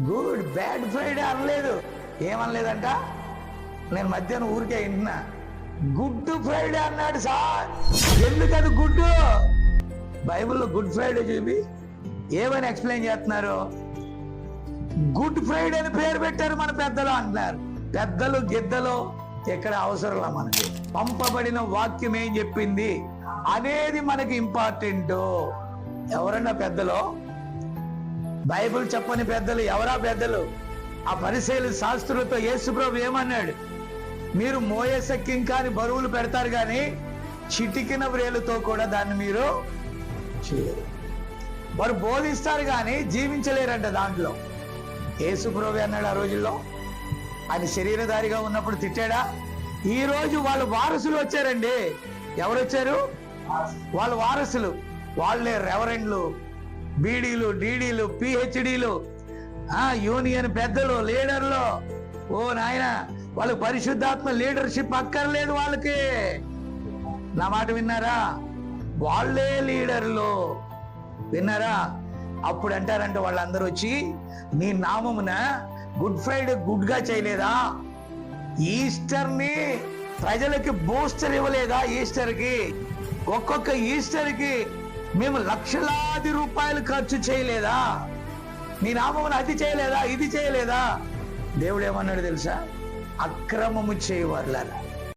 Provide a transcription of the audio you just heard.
Good bad Friday అనలేదు. ఏమనలేదంట? నేను మధ్యాహ్నం ఊరికే వింటున్నా. గుడ్ ఫ్రైడే అన్నాడు సార్. ఎందుకది గుడ్ బైబిల్లో గుడ్ ఫ్రైడే చూపి. ఏమని ఎక్స్ప్లెయిన్ చేస్తున్నారు? గుడ్ ఫ్రైడే అని పేరు పెట్టారు మన పెద్దలు అంటున్నారు. పెద్దలు గిద్దలు ఎక్కడ అవసరంలా మనకి? పంపబడిన వాక్యం ఏం చెప్పింది? అనేది మనకి ఇంపార్టెంట్ ఎవరన్నా పెద్దలో? బైబిల్ చెప్పని పెద్దలు ఎవరా పెద్దలు? ఆ పరిశీలి శాస్త్రులతో యేసుప్రభు ఏమన్నాడు? మీరు మోయసక్యం కాని బరువులు పెడతారు కానీ చిటికిన వ్రేలుతో కూడా దాన్ని మీరు చేయరు. వారు బోధిస్తారు కానీ జీవించలేరంట దాంట్లో. యేసుప్రభు అన్నాడు ఆ రోజుల్లో. ఆయన శరీరధారిగా ఉన్నప్పుడు తిట్టాడా? ఈ రోజు వాళ్ళ వారసులు వచ్చారండి. ఎవరు వచ్చారు వాళ్ళ వారసులు. వాళ్ళే రెవరెండ్లు బీడీలు డీడీలు పిహెచ్డీలు. ఆ యూనియన్ పెద్దలు లీడర్లు. ఓ నాయన వాళ్ళకి పరిశుద్ధాత్మ లీడర్షిప్ అక్కర్లేదు వాళ్ళకి. నా మాట విన్నారా? వాళ్ళే లీడర్లు. విన్నారా? అప్పుడు అంటారంటే వాళ్ళందరూ వచ్చి నీ నామమున గుడ్ ఫ్రైడే గుడ్గా చేయలేదా? ఈస్టర్ని ప్రజలకి బూస్టర్ ఇవ్వలేదా ఈస్టర్కి ఒక్కొక్క ఈస్టర్కి మేము లక్షలాది రూపాయలు ఖర్చు చేయలేదా? నీ నామమును అది చేయలేదా? ఇది చేయలేదా? దేవుడు ఏమన్నాడు తెలుసా? అక్రమము చేయవర్లారా.